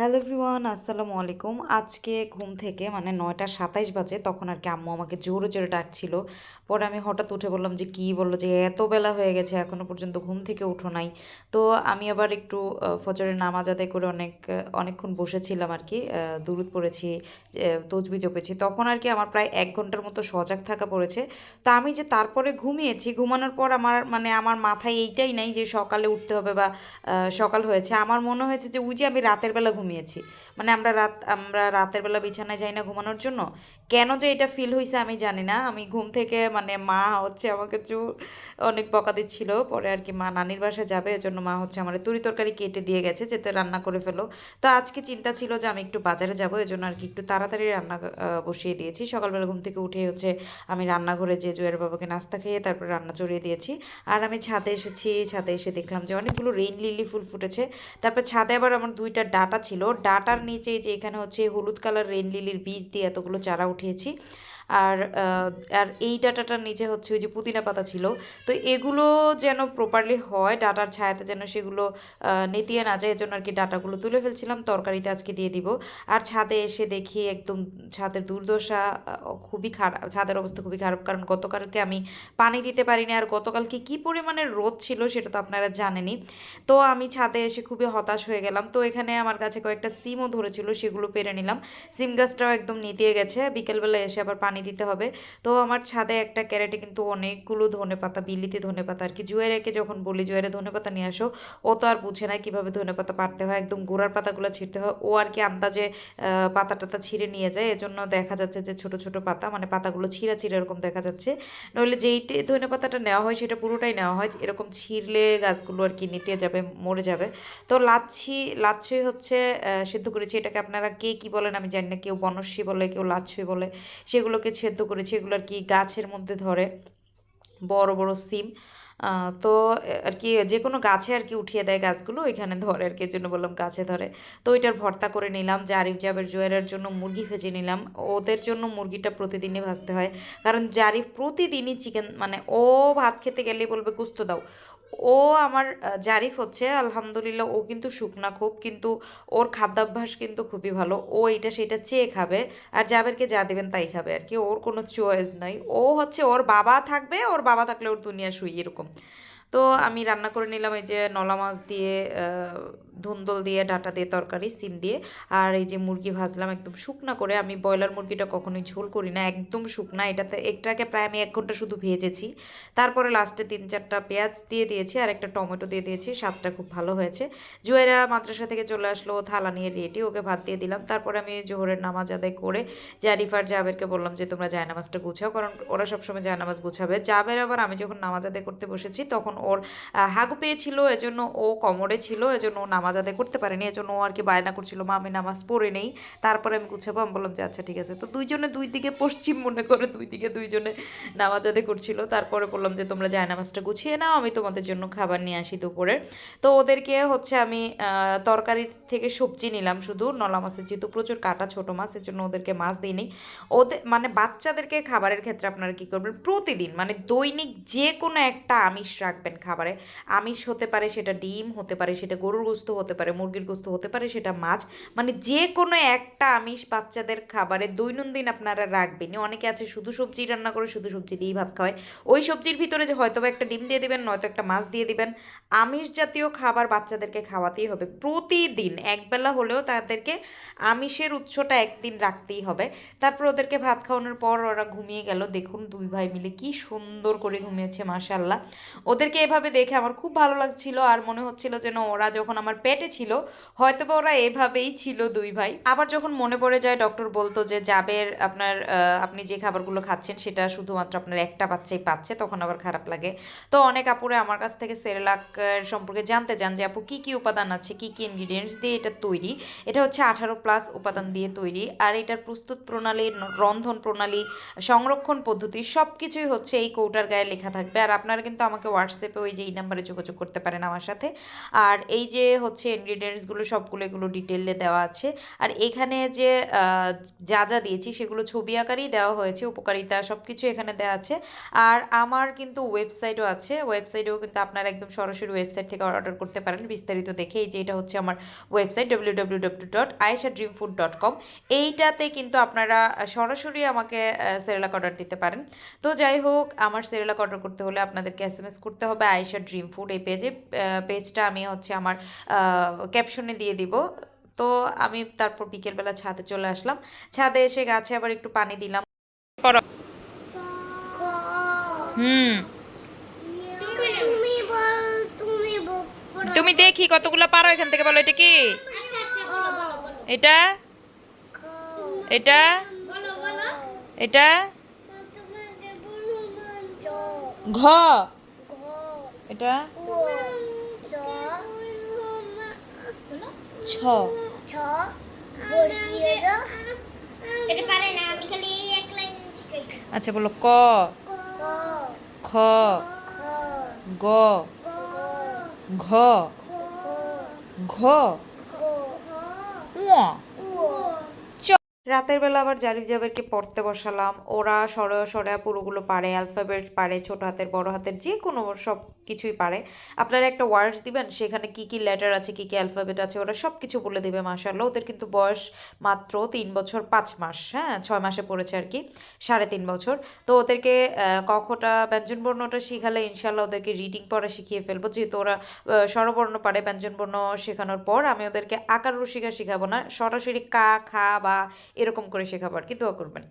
Hello everyone, আসসালামু আলাইকুম। আজকে ঘুম থেকে মানে নয়টা সাতাইশ বাজে, তখন আর কি আম্মু আমাকে জোরে জোরে ডাকছিল। পরে আমি হঠাৎ উঠে বললাম যে, কী বলল যে, এত বেলা হয়ে গেছে এখনও পর্যন্ত ঘুম থেকে উঠো নাই। তো আমি আবার একটু ফজরের নামাজ আদায় করে অনেক অনেকক্ষণ বসেছিলাম আর কি দুরুদ পড়েছি তসবি জপেছি। তখন আর কি আমার প্রায় এক ঘণ্টার মতো সজাগ থাকা পড়েছে। তো আমি যে তারপরে ঘুমিয়েছি, ঘুমানোর পর আমার মানে আমার মাথায় এইটাই নাই যে সকালে উঠতে হবে বা সকাল হয়েছে। আমার মনে হয়েছে যে, ওই যে আমি রাতের বেলা ঘুমিয়েছি। মানে আমরা রাত, আমরা রাতের বেলা বিছানায় যাই না ঘুমানোর জন্য? কেন যে এটা ফিল হয়েছে আমি জানি না। আমি ঘুম থেকে মানে মা হচ্ছে আমাকে চু, অনেক বকা দিচ্ছিল। পরে আর কি মা নানির বাসায় যাবে, এজন্য মা হচ্ছে আমার তরি তরকারি কেটে দিয়ে গেছে, যেতে রান্না করে ফেলো। তো আজকে চিন্তা ছিল যে আমি একটু বাজারে যাব, এজন্য আর কি একটু তাড়াতাড়ি রান্না বসিয়ে দিয়েছি। সকালবেলা ঘুম থেকে উঠে হচ্ছে আমি রান্নাঘরে যে জুয়ের বাবাকে নাস্তা খেয়ে তারপর রান্না চড়িয়ে দিয়েছি। আর আমি ছাদে এসেছি, ছাদে এসে দেখলাম যে অনেকগুলো রেইন লিলি ফুল ফুটেছে। তারপর ছাদে আবার আমার দুইটা ডাটা ছিল। ডাটার নিচে যে এখানে হচ্ছে হলুদ কালার রেন লিলির বীজ দিয়ে এতগুলো চারা উঠিয়েছি। আর আর এই ডাটাটার নিচে হচ্ছে ওই যে পুদিনা পাতা ছিল। তো এগুলো যেন প্রপারলি হয়, ডাটার ছায়াতে যেন সেগুলো নেতিয়ে না যায়, এজন্য আর কি ডাটাগুলো তুলে ফেলছিলাম। তরকারিতে আজকে দিয়ে দিব। আর ছাদে এসে দেখি একদম ছাদের দুর্দশা খুবই খারাপ ছাদের অবস্থা খুবই খারাপ। কারণ গতকালকে আমি পানি দিতে পারিনি। আর গতকালকে কি পরিমাণের রোদ ছিল সেটা তো আপনারা জানেনই। তো আমি ছাদে এসে খুবই হতাশ হয়ে গেলাম। তো এখানে আমার কাছে কয়েকটা সিমও ধরেছিল, সেগুলো পেরে নিলাম। সিম গাছটাও একদম নিতিয়ে গেছে। বিকেলবেলা এসে আবার পানি দিতে হবে। তো আমার ছাদে একটা ক্যারেটে কিন্তু অনেকগুলো ধনে ধনেপাতা, বিলিতি ধনেপাতা আর কি, জুয়েরাকে যখন বলি, জুয়েরে ধনেপাতা নিয়ে আসো। ও তো আর বুঝে না কীভাবে ধনেপাতা পারতে হয়। একদম গোড়ার পাতাগুলো ছিঁড়তে হয়। ও আর কি আন্দাজে পাতা টাতা ছিঁড়ে নিয়ে যায়। এজন্য দেখা যাচ্ছে যে ছোট ছোট পাতা মানে পাতাগুলো ছিঁড়া ছিঁড়ে এরকম দেখা যাচ্ছে। নইলে যেই ধনে পাতাটা নেওয়া হয়, সেটা পুরোটাই নেওয়া হয়। এরকম ছিঁড়লে গাছগুলো আর কি নিতে যাবে, মরে যাবে। তো লাচ্ছি লাচ্ছি হচ্ছে সেদ্ধ করেছি। এটাকে আপনারা কে কি বলেন আমি জানি না। কেউ বনস্বী বলে, কেউ লাচ্ছি বলে। সেগুলোকে সেদ্ধ করেছি, এগুলো আর কি গাছের মধ্যে ধরে, বড় বড় সিম। তো আর কি যে কোনো গাছে আর কি উঠিয়ে দেয় গাছগুলো, ওইখানে ধরে আর কি জন্য বললাম গাছে ধরে। তো ওইটার ভর্তা করে নিলাম জারিফ জাবের জোয়ারের জন্য মুরগি ভেজে নিলাম। ওদের জন্য মুরগিটা প্রতিদিনই ভাজতে হয়। কারণ জারিফ প্রতিদিনই চিকেন মানে ও ভাত খেতে গেলেই বলবে, গুস্ত দাও। ও আমার জারিফ হচ্ছে, আলহামদুলিল্লাহ, ও কিন্তু শুকনা খুব, কিন্তু ওর খাদ্যাভ্যাস কিন্তু খুবই ভালো। ও এটা সেটা চেয়ে খাবে, আর যাদেরকে যা দেবেন তাই খাবে আর কি। ওর কোনো চয়েস নাই। ও হচ্ছে ওর বাবা থাকবে, ওর বাবা থাকলে ওর দুনিয়া শুই এরকম। তো আমি রান্না করে নিলাম এই যে নলা মাছ দিয়ে ধুন্দল দিয়ে, ডাটা দিয়ে, তরকারি, সিম দিয়ে। আর এই যে মুরগি ভাজলাম একদম শুকনা করে। আমি ব্রয়লার মুরগিটা কখনোই ঝোল করি না, একদম শুকনা। এটাতে একটাকে প্রায় আমি এক ঘণ্টা শুধু ভেজেছি। তারপরে লাস্টে তিন চারটা পেঁয়াজ দিয়ে দিয়েছি আর একটা টমেটো দিয়ে দিয়েছি। স্বাদটা খুব ভালো হয়েছে। জুয়েরা মাদ্রাসা থেকে চলে আসলো থালা নিয়ে রেডি ওকে ভাত দিয়ে দিলাম। তারপরে আমি জোহরের নামাজ আদায় করে জারিফার জাবেরকে বললাম যে, তোমরা জায়নামাজটা গুছাও। কারণ ওরা সবসময় জায়নামাজ গুছাবে। জাবের আবার আমি যখন নামাজ আদায় করতে বসেছি, তখন ওর হাগু পেয়েছিল, এজন্য ও কমরে ছিল, এজন্য ও নামাজ আদায় করতে পারেনি, এজন্য ও আর কি বায়না করছিল, মা, আমি নামাজ পড়ে নেই। তারপরে আমি গুছাবো আমি বললাম যে আচ্ছা ঠিক আছে। তো দুইজনে দুই দিকে পশ্চিম মনে করে দুই দিকে দুইজনে নামাজ আদায় করছিল। তারপরে বললাম যে, তোমরা যায় নামাজটা গুছিয়ে নাও, আমি তোমাদের জন্য খাবার নিয়ে আসি দুপুরে। তো ওদেরকে হচ্ছে আমি তরকারি থেকে সবজি নিলাম শুধু, নলা মাছের যেহেতু প্রচুর কাটা ছোট মাছ এর জন্য ওদেরকে মাছ দিইনি ওদের মানে বাচ্চাদেরকে খাবারের ক্ষেত্রে আপনারা কি করবেন? প্রতিদিন মানে দৈনিক যে কোনো একটা আমিষ রাখবেন। খাবারে। আমিষ হতে পারে সেটা ডিম, হতে পারে সেটা গরুর গোস্ত, হতে পারে মুরগির গোস্ত, হতে পারে সেটা মাছ। মানে যে কোনো একটা আমিষ বাচ্চাদের খাবারে দৈনন্দিন আপনারা রাখবেনই। অনেকে আছে শুধু সবজি রান্না করে, শুধু সবজি দিয়েই ভাত খাওয়ায়। ওই সবজির ভিতরে যে হয়তো একটা ডিম দিয়ে দিবেন, নয়তো একটা মাছ দিয়ে দিবেন, আমিষ জাতীয় খাবার বাচ্চাদেরকে খাওয়াতেই হবে। প্রতিদিন একবেলা হলেও তাদেরকে আমিষের উৎসটা একদিন রাখতেই হবে। তারপর ওদেরকে ভাত খাওয়ানোর পর ওরা ঘুমিয়ে গেল। দেখুন দুই ভাই মিলে কি সুন্দর করে ঘুমিয়েছে মাশাল্লাহ ওদেরকে এভাবে দেখে আমার খুব ভালো লাগছিল আর মনে হচ্ছিল যেন ওরা যখন আমার পেটে ছিল হয়তো বা ওরা এভাবেই ছিল দুই ভাই। আবার যখন মনে পড়ে যায় ডক্টর বলতো যে জাবের আপনার আপনি যে খাবারগুলো খাচ্ছেন সেটা শুধুমাত্র আপনার একটা বাচ্চাই পাচ্ছে, তখন আবার খারাপ লাগে। তো অনেক আপুরে আমার কাছ থেকে সেরেলাক সম্পর্কে জানতে চান যে, আপু, কি কি উপাদান আছে? কি কি ইনগ্রিডিয়েন্টস দিয়ে এটা তৈরি? এটা হচ্ছে আঠারো প্লাস উপাদান দিয়ে তৈরি। আর এটার প্রস্তুত প্রণালী, রন্ধন প্রণালী, সংরক্ষণ পদ্ধতি সব কিছুই হচ্ছে এই কৌটার গায়ে লেখা থাকবে। আর আপনারা কিন্তু আমাকে হোয়াটসঅ্যাপে হোয়াটসঅ্যাপে ওই যে এই নাম্বারে যোগাযোগ করতে পারেন আমার সাথে। আর এই যে হচ্ছে ইনগ্রিডিয়েন্টসগুলো সবগুলো এগুলো ডিটেলে দেওয়া আছে। আর এখানে যে যা যা দিয়েছি সেগুলো ছবি আকারেই দেওয়া হয়েছে, উপকারিতা সব কিছু এখানে দেওয়া আছে। আর আমার কিন্তু ওয়েবসাইটও আছে। ওয়েবসাইটেও কিন্তু আপনারা একদম সরাসরি ওয়েবসাইট থেকে অর্ডার করতে পারেন। বিস্তারিত দেখে এই যে এটা হচ্ছে আমার website W W W dot Ayesha dream food dot com এইটাতে কিন্তু আপনারা সরাসরি আমাকে সেরেলাক অর্ডার দিতে পারেন। তো যাই হোক, আমার সেরেলাক অর্ডার করতে হলে আপনাদেরকে এস এম এস করতে হবে। আয়েশা ড্রিম ফুড এই পেজে পেজটা আমি হচ্ছে আমার ক্যাপশনে দিয়ে দিব। তো আমি তারপর বিকেলবেলা ছাদে চলে আসলাম। ছাদে এসে গাছে আবার একটু পানি দিলাম। হুম। তুমি বল তুমি বল তুমি দেখি কতগুলো পারো এখান থেকে বলো এটা কি? এটা? এটা? এটা? ঘ। এটা? ছ। আচ্ছা বলো ক। খ। গ। ঘ। ঘ। রাতের বেলা আবার জারিফ জাবেরকে পড়তে বসালাম। ওরা সর সরা পুরোগুলো পারে অ্যালফাবেট পারে ছোট হাতের বড় হাতের যে কোনো সব কিছুই পারে। আপনারা একটা ওয়ার্ডস দিবেন, সেখানে কি কি লেটার আছে, কি কি অ্যালফাবেট আছে, ওরা সব কিছু বলে দেবে মাশাল্লাহ ওদের কিন্তু বয়স মাত্র তিন বছর পাঁচ মাস হ্যাঁ? ছয় মাসে পড়েছে আর কি, সাড়ে তিন বছর। তো ওদেরকে কখটা ব্যঞ্জনবর্ণটা শিখালে ইনশাল্লাহ ওদেরকে রিডিং পড়া শিখিয়ে ফেলব। যেহেতু ওরা স্বরবর্ণ পারে ব্যঞ্জনবর্ণ শেখানোর পর, আমি ওদেরকে আকার রসিকা শেখাবো না, সরাসরি কা, খা, বা এরকম করে শেখাবো আর কি, দোয়া করবেন।